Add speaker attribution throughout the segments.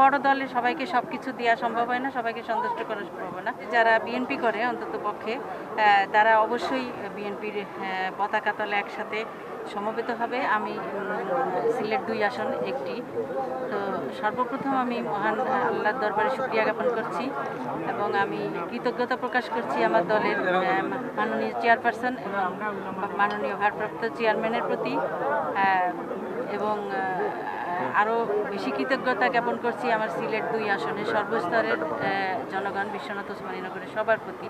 Speaker 1: বড় দলে সবাইকে সব কিছু দেওয়া সম্ভব হয় না, সবাইকে সন্তুষ্ট করা সম্ভব না। যারা বিএনপি করে অন্তত পক্ষে তারা অবশ্যই বিএনপির পতাকা তলে একসাথে সমবেত হবে। আমি সিলেট দুই আসন একটি। তো সর্বপ্রথম আমি মহান আল্লাহর দরবারে শুক্রিয়া জ্ঞাপন করছি এবং আমি কৃতজ্ঞতা প্রকাশ করছি আমার দলের মাননীয় চেয়ারপারসন এবং মাননীয় ভারপ্রাপ্ত চেয়ারম্যানের প্রতি এবং আরও বেশি কৃতজ্ঞতা জ্ঞাপন করছি আমার সিলেট দুই আসনে সর্বস্তরের জনগণ, বিশ্বনাথ ওসমানীনগরের সবার প্রতি।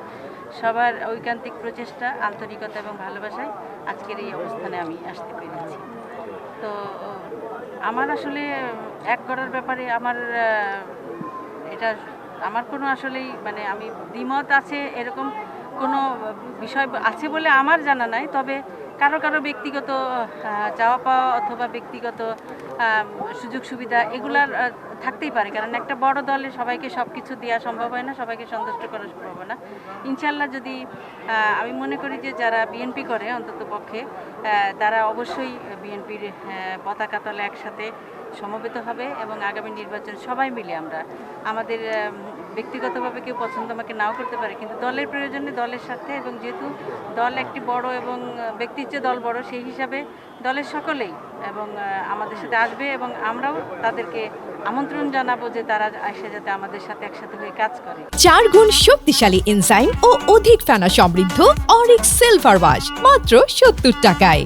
Speaker 1: সবার ঐকান্তিক প্রচেষ্টা, আন্তরিকতা এবং ভালোবাসায় আজকের এই অবস্থানে আমি আসতে পেরেছি। তো, আমার আসলে এক করার ব্যাপারে আমার এটা আমার কোনো আসলেই মানে আমি দ্বিমত আছে এরকম কোনো বিষয় আছে বলে আমার জানা নাই, তবে কারও কারও ব্যক্তিগত চাওয়া পাওয়া অথবা ব্যক্তিগত সুযোগ সুবিধা এগুলার থাকতেই পারে, কারণ একটা বড় দলে সবাইকে সব কিছু দেওয়া সম্ভব হয় না, সবাইকে সন্তুষ্ট করা সম্ভব না। ইনশাল্লাহ যদি আমি মনে করি যে যারা বিএনপি করে অন্তত পক্ষে তারা অবশ্যই বিএনপির পতাকা তলে একসাথে সমবেত হবে এবং আগামী নির্বাচন সবাই মিলে আমরা, আমাদের ব্যক্তিগতভাবে কেউ পছন্দ আমাকে নাও করতে পারে, কিন্তু দলের প্রয়োজনে দলের সাথে এবং যেহেতু দল একটি বড় এবং ব্যক্তির দল বড়, সেই হিসাবে দলের সকলেই এবং আমাদের সাথে আসবে এবং আমরাও তাদেরকে আমন্ত্রণ জানাব যে তারা এসে যাতে আমাদের সাথে একসাথে হয়ে কাজ করে।
Speaker 2: চার গুণ শক্তিশালী এনজাইম ও অধিক ফেনা সমৃদ্ধ অরিক সিলভার ওয়াশ মাত্র সত্তর টাকায়।